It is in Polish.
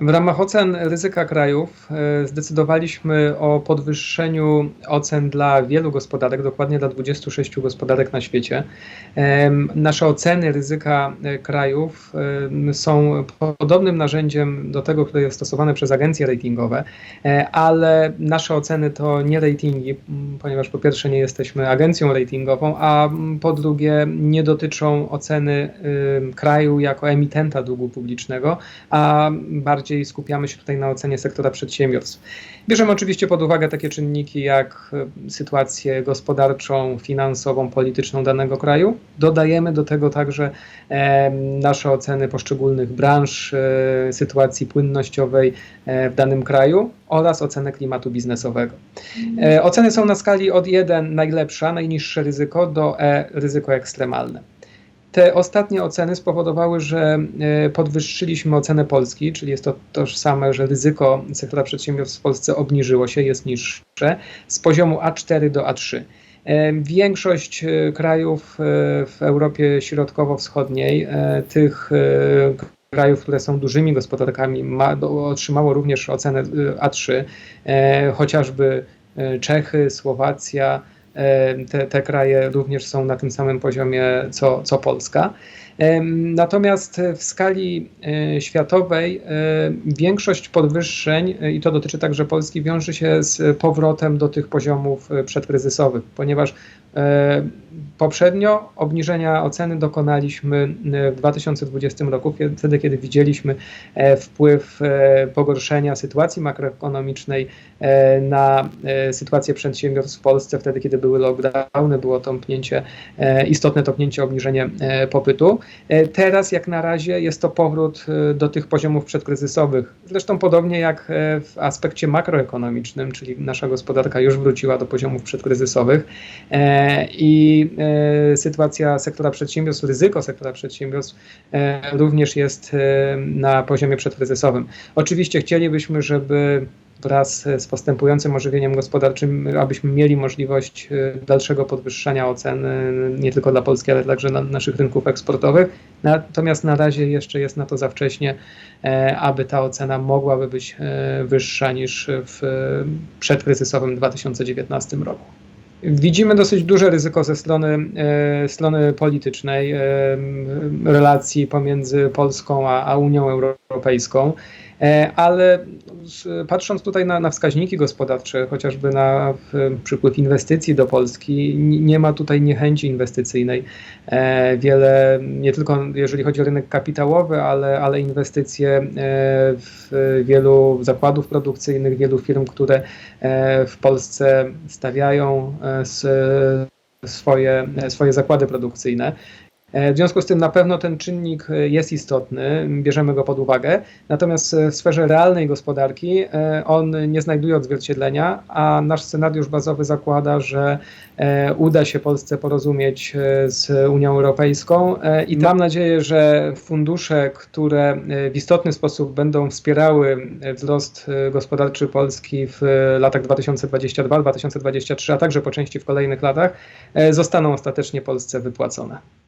W ramach ocen ryzyka krajów e, zdecydowaliśmy o podwyższeniu ocen dla wielu gospodarek, dokładnie dla 26 gospodarek na świecie. Em, Nasze oceny ryzyka e, krajów są podobnym narzędziem do tego, które jest stosowane przez agencje ratingowe, e, ale nasze oceny to nie ratingi, ponieważ po pierwsze nie jesteśmy agencją ratingową, a po drugie nie dotyczą oceny em, kraju jako emitenta długu publicznego, a bardziej skupiamy się tutaj na ocenie sektora przedsiębiorstw. Bierzemy oczywiście pod uwagę takie czynniki jak e, sytuację gospodarczą, finansową, polityczną danego kraju. Dodajemy do tego także e, nasze oceny poszczególnych branż, e, sytuacji płynnościowej e, w danym kraju oraz ocenę klimatu biznesowego. E, oceny są na skali od 1 najlepsza, najniższe ryzyko do E ryzyko ekstremalne. Te ostatnie oceny spowodowały, że e, podwyższyliśmy ocenę Polski, czyli jest to tożsame, że ryzyko sektora przedsiębiorstw w Polsce obniżyło się, jest niższe, z poziomu A4 do A3. E, Większość e, krajów w Europie Środkowo-Wschodniej, tych krajów, które są dużymi gospodarkami, ma, otrzymało również ocenę e, A3, e, chociażby Czechy, Słowacja, Te, te kraje również są na tym samym poziomie co, co Polska. Natomiast w skali e, światowej e, większość podwyższeń, e, i to dotyczy także Polski, wiąże się z powrotem do tych poziomów przedkryzysowych, ponieważ poprzednio obniżenia oceny dokonaliśmy e, w 2020 roku, wtedy kiedy widzieliśmy e, wpływ e, pogorszenia sytuacji makroekonomicznej e, na e, sytuację przedsiębiorstw w Polsce, wtedy kiedy były lockdowny, było tąpnięcie, e, istotne tąpnięcie, obniżenie e, popytu. E, Teraz jak na razie jest to powrót e, do tych poziomów przedkryzysowych. Zresztą podobnie jak e, w aspekcie makroekonomicznym, czyli nasza gospodarka już wróciła do poziomów przedkryzysowych e, i e, sytuacja sektora przedsiębiorstw, ryzyko sektora przedsiębiorstw e, również jest e, na poziomie przedkryzysowym. Oczywiście chcielibyśmy, żeby wraz z postępującym ożywieniem gospodarczym, abyśmy mieli możliwość dalszego podwyższania ocen nie tylko dla Polski, ale także na naszych rynków eksportowych. Natomiast na razie jeszcze jest na to za wcześnie, aby ta ocena mogłaby być wyższa niż w przedkryzysowym 2019 roku. Widzimy dosyć duże ryzyko ze strony, e, strony politycznej e, relacji pomiędzy Polską a, a Unią Europejską, ale z, patrząc tutaj na, na wskaźniki gospodarcze, chociażby na przypływ inwestycji do Polski, nie ma tutaj niechęci inwestycyjnej. E, wiele, nie tylko jeżeli chodzi o rynek kapitałowy, ale, ale inwestycje e, w wielu zakładów produkcyjnych, wielu firm, które e, w Polsce stawiają e, s- swoje, swoje zakłady produkcyjne. E, W związku z tym na pewno ten czynnik e, jest istotny, bierzemy go pod uwagę, natomiast e, w sferze realnej gospodarki on nie znajduje odzwierciedlenia, a nasz scenariusz bazowy zakłada, że uda się Polsce porozumieć z Unią Europejską i mam nadzieję, że fundusze, które w istotny sposób będą wspierały wzrost gospodarczy Polski w latach 2022-2023, a także po części w kolejnych latach, zostaną ostatecznie Polsce wypłacone.